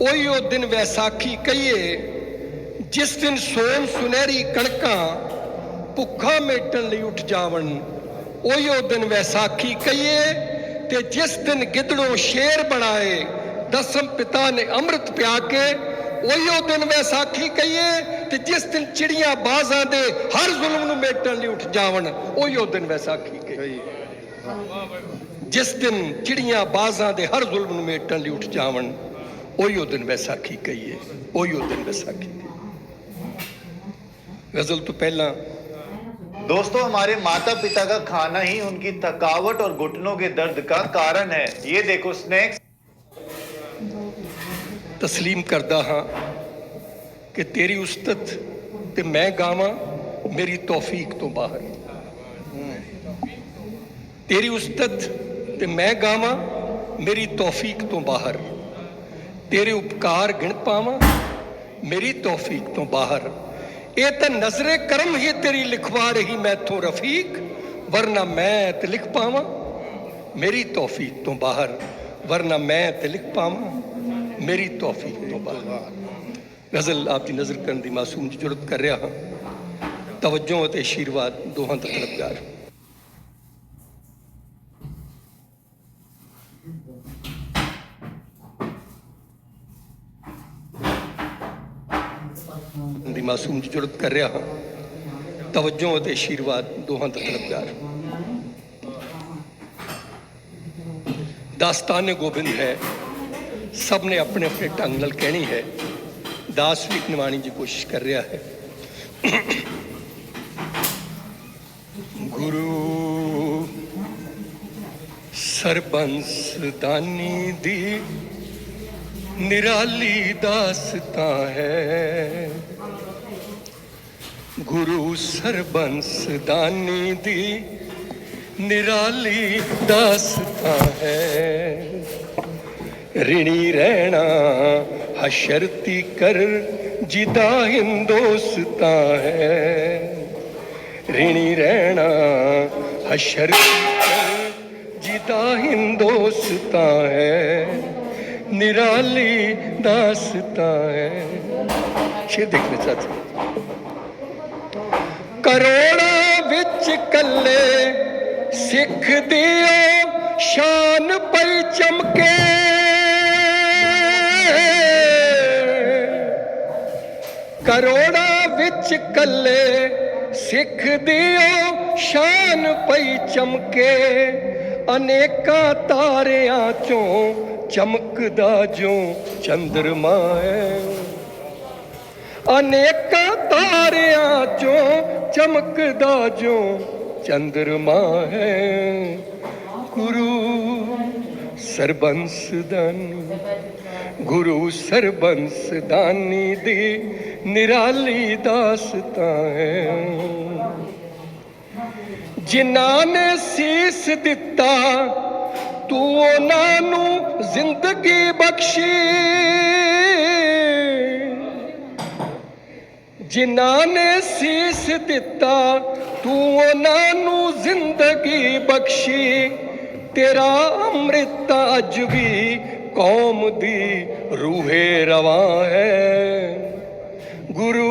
ਉਹੀ ਉਹ ਦਿਨ ਵੈਸਾਖੀ ਕਹੀਏ ਜਿਸ ਦਿਨ ਸੋਨ ਸੁਨਹਿਰੀ ਕਣਕਾਂ ਭੁੱਖਾ ਮੇਟਣ ਲਈ ਉੱਠ ਜਾਵਣ ਉਹੀ ਉਹ ਦਿਨ ਵੈਸਾਖੀ ਕਹੀਏ ਤੇ ਜਿਸ ਦਿਨ ਗਿੱਦੜੋਂ ਸ਼ੇਰ ਬਣਾਏ ਦਸਮ ਪਿਤਾ ਨੇ ਅੰਮ੍ਰਿਤ ਪਿਆ ਕੇ ਉਹੀ ਉਹ ਦਿਨ ਵੈਸਾਖੀ ਕਹੀਏ ਤੇ ਜਿਸ ਦਿਨ ਚਿੜੀਆਂ ਬਾਜ਼ਾਂ ਦੇ ਹਰ ਜ਼ੁਲਮ ਨੂੰ ਮੇਟਣ ਲਈ ਉੱਠ ਜਾਵਣ ਉਹੀ ਉਹ ਦਿਨ ਵੈਸਾਖੀ ਕਹੀਏ। ਜਿਸ ਦਿਨ ਚਿੜੀਆਂ ਬਾਜ਼ਾਂ ਦੇ ਹਰ ਜ਼ੁਲਮ ਨੂੰ ਮੇਟਣ ਲਈ ਉੱਠ ਜਾਵਣ ઓયો દિન વૈસાખી કહીએ ઓયો દિન વૈસાખી غزل تو پہلا۔ دوستو ہمارے ماتا پتا کا کھانا ہی ان کی تھکاوٹ اور گھٹنوں کے درد کا کارن ہے۔ یہ دیکھو سنیکس تسلیم کردہ ہاں کہ تیری استت تے میں گاما میری توفیق تو باہر۔ تیری استت تے میں گاما میری توفیق تو باہر۔ ਤੇਰੇ ਉਪਕਾਰ ਗਿਣ ਪਾਵਾਂ, ਮੇਰੀ ਤੌਫੀਕ ਤੋਂ ਬਾਹਰ। ਇਹ ਤਾਂ ਨਜ਼ਰੇ ਕਰਮ ਹੀ ਤੇਰੀ ਲਿਖਵਾ ਰਹੀ ਮੈਥੋਂ ਰਫੀਕ, ਵਰਨਾ ਮੈਂ ਤੇ ਲਿਖ ਪਾਵਾਂ, ਮੇਰੀ ਤੌਫੀਕ ਤੋਂ ਬਾਹਰ। ਵਰਨਾ ਮੈਂ ਤੇ ਲਿਖ ਪਾਵਾਂ, ਮੇਰੀ ਤੌਫੀਕ ਤੋਂ ਬਾਹਰ। ਗਜ਼ਲ ਆਪ ਦੀ ਨਜ਼ਰ ਕਰਨ ਦੀ ਮਾਸੂਮ ਜੁਰਤ ਕਰ ਰਿਹਾ ਹਾਂ। ਤਵੱਜੋ ਅਤੇ ਆਸ਼ੀਰਵਾਦ ਦੋਹਾਂ ਦਾ ਤਲਬਗਾਰ ਦੀ ਮਾਸੂਮ ਜੁਰਤ ਕਰ ਰਿਹਾ ਹਾਂ। ਤਵੱਜੋ ਅਤੇ ਆਸ਼ੀਰਵਾਦ ਦੋਹਾਂ ਦਾ ਤਲਬਗਾਰ। ਦਾਸਤਾਨ ਗੋਬਿੰਦ ਹੈ। ਸਭ ਨੇ ਆਪਣੇ ਆਪਣੇ ਢੰਗ ਨਾਲ ਕਹਿਣੀ ਹੈ। ਦਾਸ ਵੀ ਇੱਕ ਨਿਵਾਣੀ ਦੀ ਕੋਸ਼ਿਸ਼ ਕਰ ਰਿਹਾ ਹੈ। ਗੁਰੂ ਸਰਬੰਸ ਦਾਨੀ ਦੀ ਨਿਰਾਲੀ ਦਾਸਤਾਂ ਹੈ। ਗੁਰੂ ਸਰਬੰਸ ਦਾਨੀ ਦੀ ਨਿਰਾਲੀ ਦਾਸਤਾਂ ਹੈ। ਰਿਣੀ ਰਹਿਣਾ ਹਸ਼ਰਤੀ ਕਰ ਜਿਦਾ ਹਿੰਦੋਸਤਾ ਹੈ। ਰਿਣੀ ਰਹਿਣਾ ਹਸ਼ਰਤੀ ਕਰ ਜਿਦਾ ਹਿੰਦੋਸਤਾ ਹੈ। ਨਿਰਾਲੀ ਦਾਸਤਾ ਹੈ। ਸ਼ੇ ਦੇਖਣੇ ਚਾਹਤੇ ਕਰੋੜਾਂ ਵਿੱਚ ਕੱਲੇ ਸਿੱਖ ਦਿਓ, ਸ਼ਾਨ ਪਈ ਚਮਕੇ। ਕਰੋੜਾਂ ਵਿੱਚ ਕੱਲੇ ਸਿੱਖ ਦਿਓ, ਸ਼ਾਨ ਪਈ ਚਮਕੇ। ਅਨੇਕਾਂ ਤਾਰਿਆਂ ਚੋਂ ਚਮਕਦਾ ਜੋ ਚੰਦਰਮਾ ਹੈ। ਅਨੇਕਾਂ ਤਾਰਿਆਂ ਚੋਂ ਚਮਕਦਾ ਜੋ ਚੰਦਰਮਾ ਹੈ। ਗੁਰੂ ਸਰਬੰਸ ਦਾਨੀ ਗੁਰੂ ਸਰਬੰਸ ਦਾਨੀ ਦੀ ਨਿਰਾਲੀ ਦਾਸਤਾਂ ਹੈ। ਜਿਨ੍ਹਾਂ ਨੇ ਸੀਸ ਦਿੱਤਾ ਤੂੰ ਉਹਨਾਂ ਨੂੰ ਜ਼ਿੰਦਗੀ ਬਖਸ਼ੀ। ਜਿਨ੍ਹਾਂ ਨੇ ਸੀਸ ਦਿੱਤਾ, ਤੂੰ ਉਹਨਾਂ ਨੂੰ ਜ਼ਿੰਦਗੀ ਬਖਸ਼ੀ। ਤੇਰਾ ਅੰਮ੍ਰਿਤ ਅੱਜ ਵੀ ਕੌਮ ਦੀ ਰੂਹੇ ਰਵਾਂ ਹੈ। ਗੁਰੂ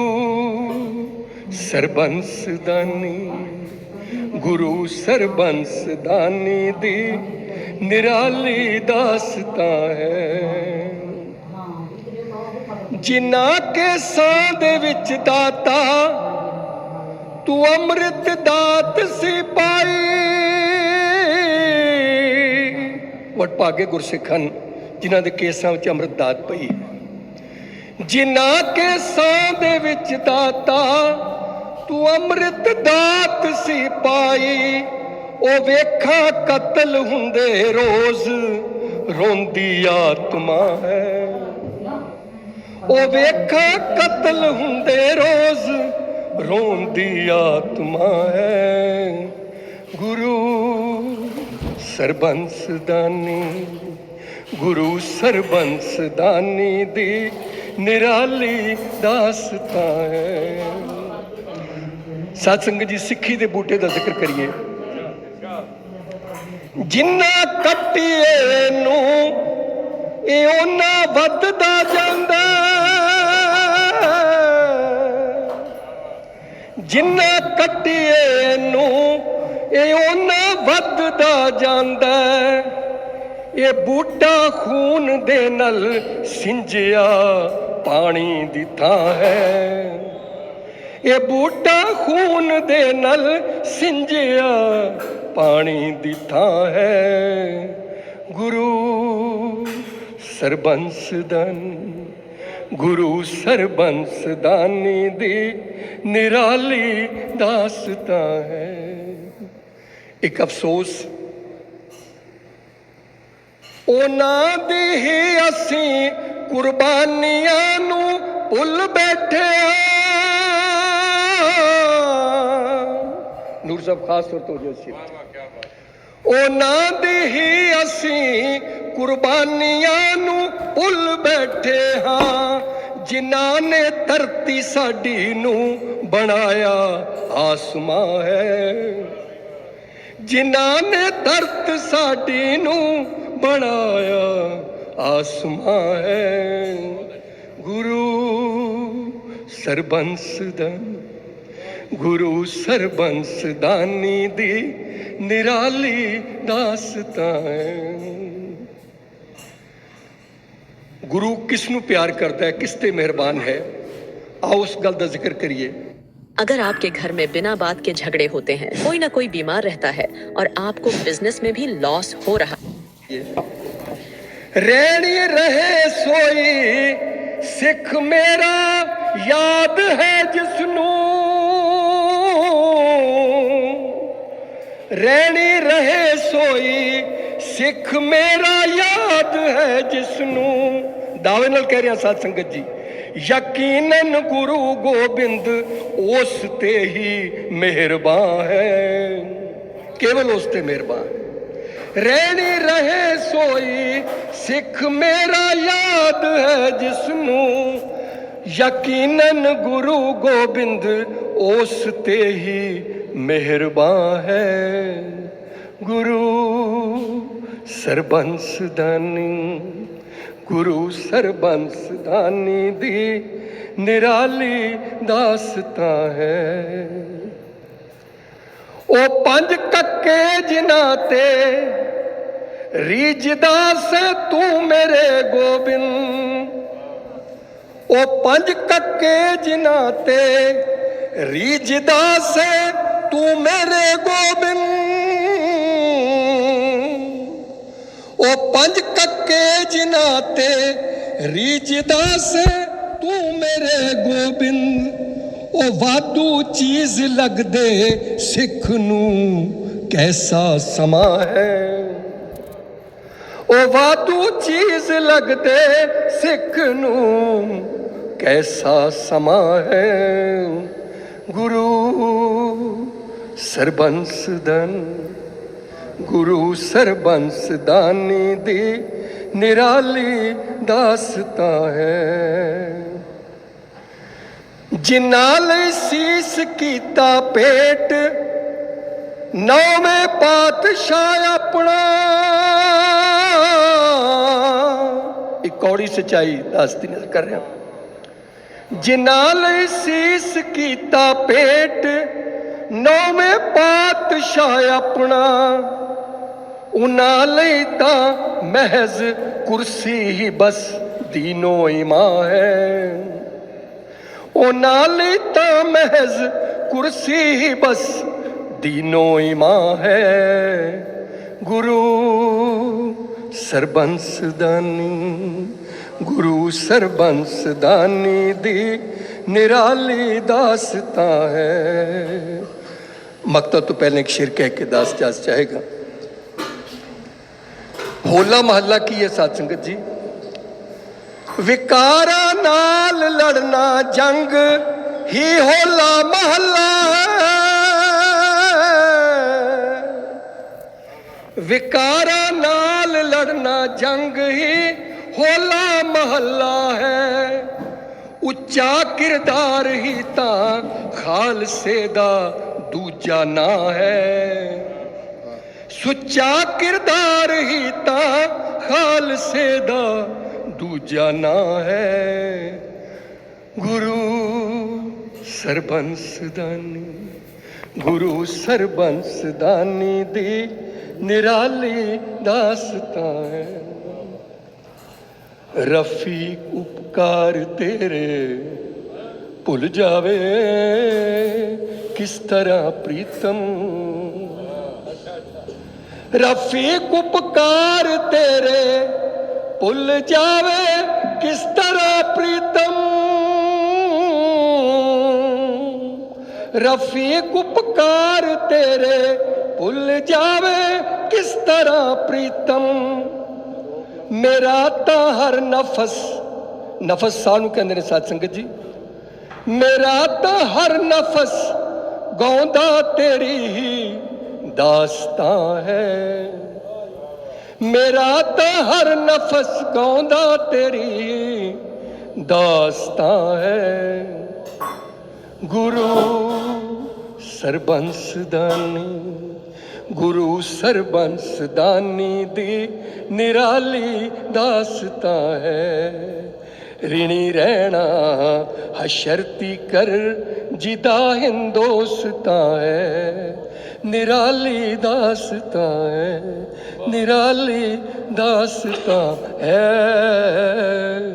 ਸਰਬੰਸ ਦਾਨੀ ਗੁਰੂ ਸਰਬੰਸ ਦਾਨੀ ਦੀ ਨਿਰਾਲੀ ਦਾਸਤਾਂ ਹੈ। ਜਿਨ੍ਹਾਂ ਕੇ ਸਾਹ ਦੇ ਵਿੱਚ ਦਾਤਾ, ਤੂੰ ਅੰਮ੍ਰਿਤ ਦਾਤ ਸੀ ਪਾਈ। ਵਟ ਭਾਗੇ ਗੁਰਸਿੱਖਨ ਜਿਨ੍ਹਾਂ ਦੇ ਕੇਸਾਂ ਵਿੱਚ ਅੰਮ੍ਰਿਤ ਦਾਤ ਪਈ ਜਿਨ੍ਹਾਂ ਕੇ ਸਾਹ ਦੇ ਵਿੱਚ ਦਾਤਾ, ਤੂੰ ਅੰਮ੍ਰਿਤ ਦਾਤ ਸੀ ਪਾਈ। ਉਹ ਵੇਖਾ ਕਤਲ ਹੁੰਦੇ ਰੋਜ਼, ਰੋਂਦੀ ਆਤਮਾ ਹੈ। ਉਹ ਵੇਖਾ ਕਤਲ ਹੁੰਦੇ ਰੋਜ਼, ਰੋਂਦੀ ਆਤਮਾ ਹੈ। ਗੁਰੂ ਸਰਬੰਸ ਦਾਨੀ, ਗੁਰੂ ਸਰਬੰਸ ਦਾਨੀ ਦੀ ਨਿਰਾਲੀ ਦਾਸਤਾਂ ਹੈ। ਸਤਸੰਗ ਜੀ, ਸਿੱਖੀ ਦੇ ਬੂਟੇ ਦਾ ਜ਼ਿਕਰ ਕਰੀਏ। ਜਿੰਨਾ ਕੱਟੀਏ ਨੂੰ ਇਹ ਉਹਨਾਂ ਵੱਧਦਾ ਜਾਂਦਾ। ਜਿੰਨਾ ਕੱਟੀਏ ਨੂੰ ਇਹ ਉਹਨਾਂ ਵੱਧਦਾ ਜਾਂਦਾ। ਇਹ ਬੂਟਾ ਖੂਨ ਦੇ ਨਾਲ ਸਿੰਜਿਆ ਪਾਣੀ ਦੀ ਥਾਂ ਹੈ। ਇਹ ਬੂਟਾ ਖੂਨ ਦੇ ਨਾਲ ਸਿੰਜਿਆ ਪਾਣੀ ਦੀ ਥਾਂ ਹੈ। ਗੁਰੂ ਸਰਬੰਸ ਦਨ ਗੁਰੂ ਸਰਬੰਸ ਦਾਨੀ ਦੀ ਨਿਰਾਲੀ ਦਾਸਤਾਂ ਹੈ। ਇੱਕ ਅਫਸੋਸ, ਉਹਨਾਂ ਦੀ ਹੀ ਅਸੀਂ ਕੁਰਬਾਨੀਆਂ ਨੂੰ ਭੁੱਲ ਬੈਠੇ ਹਾਂ ਨੂਰ ਸਾਹਿਬ, ਖਾਸ ਤੌਰ ਤੋਂ ਜੋ ਸੀ। ਉਹਨਾਂ ਦੀ ਹੀ ਅਸੀਂ ਕੁਰਬਾਨੀਆਂ ਨੂੰ ਭੁੱਲ ਬੈਠੇ ਹਾਂ, ਜਿਨ੍ਹਾਂ ਨੇ ਧਰਤੀ ਸਾਡੀ ਨੂੰ ਬਣਾਇਆ ਆਸਮਾਂ ਹੈ। ਜਿਨ੍ਹਾਂ ਨੇ ਧਰਤ ਸਾਡੀ ਨੂੰ ਬਣਾਇਆ ਆਸਮਾਂ ਹੈ। ਗੁਰੂ ਸਰਬੰਸ ਦਨ ਗੁਰੂ ਸਰਬੰਸ ਦਾਨੀ ਦੀ ਨਿਰਾਲੀ ਦਾਸਤਾਂ ਗੁਰੂ ਕਿਸ ਨੂੰ ਪਿਆਰ ਕਰਦਾ ਹੈ ਕਿਸ ਤੇ ਮਿਹਰਬਾਨ ਹੈ? ਆਓ ਉਸ ਗੱਲ ਦਾ ਜ਼ਿਕਰ ਕਰੀਏ। اگر آپ کے گھر میں بنا بات کے جھگڑے ہوتے ہیں کوئی نہ کوئی بیمار رہتا ہے اور آپ کو بزنس میں بھی لاس ہو رہا رہنی رہے سوئی سکھ میرا یاد ہے جسنوں ਰਹਿਣੀ ਰਹੇ ਸੋਈ, ਸਿੱਖ ਮੇਰਾ ਯਾਦ ਹੈ ਜਿਸ ਨੂੰ ਦਾਅਵੇ ਨਾਲ ਕਹਿ ਰਿਹਾ ਸਾਧ ਸੰਗਤ ਜੀ, ਯਕੀਨਨ ਗੁਰੂ ਗੋਬਿੰਦ, ਉਸ ਤੇ ਹੀ ਮਿਹਰਬਾਨ ਹੈ। ਕੇਵਲ ਉਸ ਤੇ ਮਿਹਰਬਾਨ। ਰਹਿਣੀ ਰਹੇ ਸੋਈ, ਸਿੱਖ ਮੇਰਾ ਯਾਦ ਹੈ ਜਿਸ ਨੂੰ ਯਕੀਨਨ ਗੁਰੂ ਗੋਬਿੰਦ, ਉਸ ਤੇ ਹੀ ਮਿਹਰਬਾਨ ਹੈ ਗੁਰੂ ਸਰਬੰਸ ਦਾਨੀ ਗੁਰੂ ਸਰਬੰਸ ਦਾਨੀ ਦੀ ਨਿਰਾਲੀ ਦਾਸਤਾਂ ਹੈ ਉਹ ਪੰਜ ਕੱਕੇ ਜਿਨ੍ਹਾਂ ਤੇ ਰੀਜਦਾ ਸੇ ਤੂੰ ਮੇਰੇ ਗੋਬਿੰਦ ਉਹ ਪੰਜ ਕੱਕੇ ਜਿਨ੍ਹਾਂ ਤੇ ਰੀਜਦਾ ਸੇ ਤੂੰ ਮੇਰੇ ਗੋਬਿੰਦ ਉਹ ਪੰਜ ਕੱਕੇ ਜਿਨ੍ਹਾਂ ਤੇ ਰੀਜਦਾ ਸੇ ਤੂੰ ਮੇਰੇ ਗੋਬਿੰਦ ਉਹ ਵਾਧੂ ਚੀਜ਼ ਲੱਗਦੇ ਸਿੱਖ ਨੂੰ ਕੈਸਾ ਸਮਾਂ ਹੈ ਉਹ ਵਾਧੂ ਚੀਜ਼ ਲੱਗਦੇ ਸਿੱਖ ਨੂੰ ਕੈਸਾ ਸਮਾਂ ਹੈ ਗੁਰੂ ਸਰਬੰਸ ਦਨ ਗੁਰੂ ਸਰਬੰਸ ਦਾਨੀ ਦੀ ਨਿਰਾਲੀ ਦਾਸਤਾਂ ਹੈ ਜਿਨ੍ਹਾਂ ਲਈ ਸੀਸ ਕੀਤਾ ਪੇਟ ਨੌਵੇਂ ਪਾਤਸ਼ਾਹ ਆਪਣਾ ਇੱਕ ਕੌੜੀ ਸਚਾਈ ਦੱਸਦੀ ਨਜ਼ਰ ਕਰ ਰਿਹਾ ਜਿਨ੍ਹਾਂ ਲਈ ਸੀਸ ਕੀਤਾ ਪੇਟ ਨੌਵੇਂ ਪਾਤਸ਼ਾਹ ਆਪਣਾ। ਉਹਨਾਂ ਲਈ ਤਾਂ ਮਹਿਜ਼ ਕੁਰਸੀ ਹੀ ਬਸ ਦੀਨੋ ਇਮਾਂ ਹੈ। ਉਹਨਾਂ ਲਈ ਤਾਂ ਮਹਿਜ਼ ਕੁਰਸੀ ਹੀ ਬਸ ਦੀਨੋ ਇਮਾਂ ਹੈ। ਗੁਰੂ ਸਰਬੰਸ ਦਾਨੀ, ਗੁਰੂ ਸਰਬੰਸ ਦਾਨੀ ਦੀ ਨਿਰਾਲੀ ਦਾਸਤਾਂ ਹੈ। ਮਕਤਬ ਤੋਂ ਪਹਿਲੇ ਇੱਕ ਸ਼ਿਰ ਕਹਿ ਕੇ ਦਾਸ ਜਾਸ ਚਾਹੇਗਾ। ਹੋਲਾ ਮਹੱਲਾ ਕੀ ਹੈ ਸਾਧ ਸੰਗਤ ਜੀ? ਵਿਕਾਰਾਂ ਨਾਲ ਲੜਨਾ ਜੰਗ ਹੀ ਹੋਲਾ ਮਹੱਲਾ। ਵਿਕਾਰਾਂ ਨਾਲ ਲੜਨਾ ਜੰਗ ਹੀ ਹੋਲਾ ਮਹੱਲਾ ਹੈ। ਉੱਚਾ ਕਿਰਦਾਰ ਹੀ ਤਾਂ ਖਾਲਸੇ ਦਾ ਦੂਜਾ ਨਾਂ ਹੈ ਸੁੱਚਾ ਕਿਰਦਾਰ ਹੀ ਤਾਂ ਖਾਲਸੇ ਦਾ ਦੂਜਾ ਨਾਂ ਹੈ ਗੁਰੂ ਸਰਬੰਸ ਦਾਨੀ ਗੁਰੂ ਸਰਬੰਸ ਦਾਨੀ ਦੀ ਨਿਰਾਲੀ ਦਾਸਤਾਂ ਹੈ ਰਫੀਕ ਉਪਕਾਰ ਤੇਰੇ ਭੁੱਲ ਜਾਵੇ ਕਿਸ ਤਰ੍ਹਾਂ ਪ੍ਰੀਤਮ ਰਫੀਕ ਉਪਕਾਰ ਤੇਰੇ ਭੁੱਲ ਜਾਵੇ ਕਿਸ ਤਰ੍ਹਾਂ ਪ੍ਰੀਤਮ ਰਫੀਕ ਉਪਕਾਰ ਤੇਰੇ ਭੁੱਲ ਜਾਵੇ ਕਿਸ ਤਰ੍ਹਾਂ ਪ੍ਰੀਤਮ ਮੇਰਾ ਤਾਂ ਹਰ ਨਫਸ ਨਫਸ ਸਾਨੂੰ ਕਹਿੰਦੇ ਨੇ ਸਾਧ ਸੰਗਤ ਜੀ ਮੇਰਾ ਤਾਂ ਹਰ ਨਫਸ ਗਾਉਂਦਾ ਤੇਰੀ ਹੀ ਦਾਸਤਾਂ ਹੈ। ਮੇਰਾ ਤਾਂ ਹਰ ਨਫਸ ਗਾਉਂਦਾ ਤੇਰੀ ਦਾਸਤਾਂ ਹੈ। ਗੁਰੂ ਸਰਬੰਸ ਦਾਨੀ, ਗੁਰੂ ਸਰਬੰਸ ਦਾਨੀ ਦੀ ਨਿਰਾਲੀ ਦਾਸਤਾਂ ਹੈ। ਰਿਣੀ ਰਹਿਣਾ ਹਸ਼ਰਤੀ ਕਰ ਜਿਦਾ ਹਿੰਦੋਸਤਾਂ ਹੈ ਨਿਰਾਲੀ ਦਾਸਤਾਂ ਹੈ ਨਿਰਾਲੀ ਦਾਸਤਾਂ ਹੈ